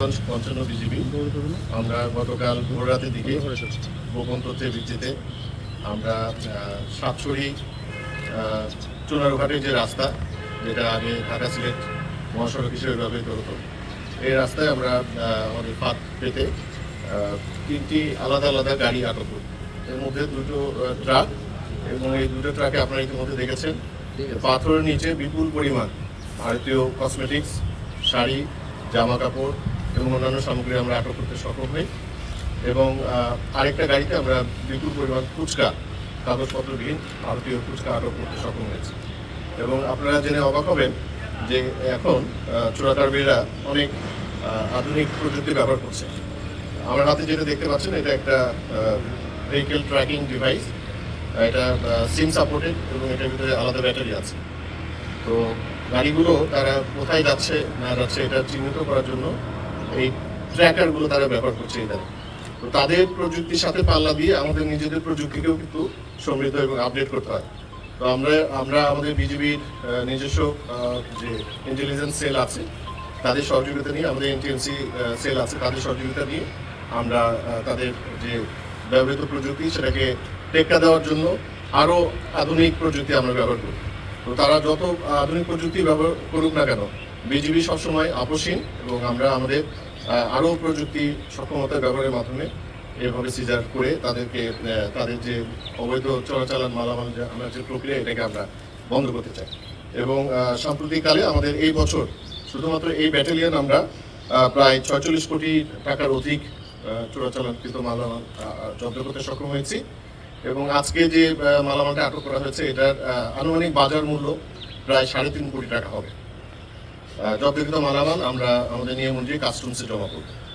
পঞ্চান্ন বিজিবি আমরা গতকাল ভোর রাতের দিকে গোপন তথ্যের ভিত্তিতে আমরা সাতছড়ি চুনারুঘাটের যে রাস্তা, যেটা আগে ঢাকা সিলেট মহাসড়ক হিসেবে ব্যবহৃত হতো, এই রাস্তায় আমরা আমাদের ফাঁদ পেতে তিনটি আলাদা আলাদা গাড়ি আটক করি। এর মধ্যে দুটো ট্রাক এবং এই দুটো ট্রাকে আপনারা ইতিমধ্যে দেখেছেন। পাথরের নিচে বিপুল পরিমাণ ভারতীয় কসমেটিক্স শাড়ি, জামা কাপড় এবং অন্যান্য সামগ্রী আমরা আটক করতে সক্ষম হই। এবং আরেকটা গাড়িতে আমরা বিপুল পরিমাণ ফুচকা, কাগজপত্রবিহীন ভারতীয় ফুচকা আটক করতে সক্ষম হয়েছে। এবং আপনারা জেনে অবাক হবেন যে এখন চোরাকারবিরা অনেক আধুনিক প্রযুক্তি ব্যবহার করছে। আমার হাতে যেটা দেখতে পাচ্ছেন, এটা একটা ভেহিকেল ট্র্যাকিং ডিভাইস এটা সিম সাপোর্টেড এবং এটার ভিতরে আলাদা ব্যাটারি আছে। তো গাড়িগুলো তারা কোথায় যাচ্ছে, না যাচ্ছে, এটা চিহ্নিত করার জন্য এই ট্র্যাকারগুলো তারা ব্যবহার করছে তো তাদের প্রযুক্তির সাথে পাল্লা দিয়ে আমাদের নিজেদের প্রযুক্তিকেও কিন্তু সমৃদ্ধ এবং আপডেট করতে হয়। তো আমরা আমরা আমাদের বিজিবির নিজস্ব যে ইন্টেলিজেন্স সেল আছে, তাদের সহযোগিতা নিয়ে, আমাদের এনটিএনসি সেল আছে, তাদের সহযোগিতা নিয়ে আমরা তাদের যে ব্যবহৃত প্রযুক্তি, সেটাকে টেক্কা দেওয়ার জন্য আরও আধুনিক প্রযুক্তি আমরা ব্যবহার করি। তো তারা যত আধুনিক প্রযুক্তি ব্যবহার করুক না কেন বিজিবি সবসময় আপোষহীন এবং আমরা আমাদের আরও প্রযুক্তি সক্ষমতা ব্যবহারের মাধ্যমে এভাবে সিজার করে তাদেরকে তাদের যে অবৈধ চলাচালান মালামাল আমরা যে প্রক্রিয়া, এটাকে আমরা বন্ধ করতে চাই। এবং সাম্প্রতিককালে আমাদের এই বছর শুধুমাত্র এই ব্যাটালিয়ন আমরা প্রায় ছয়চল্লিশ কোটি টাকার অধিক চোরাচালানকৃত মালামাল জব্দ করতে সক্ষম হয়েছি। এবং আজকে যে মালামালটা আটক করা হয়েছে, এটার আনুমানিক বাজার মূল্য প্রায় সাড়ে তিন কোটি টাকা হবে। জব্দকৃত মালামাল আমরা আমাদের নিয়ম অনুযায়ী কাস্টমসে জমা করব।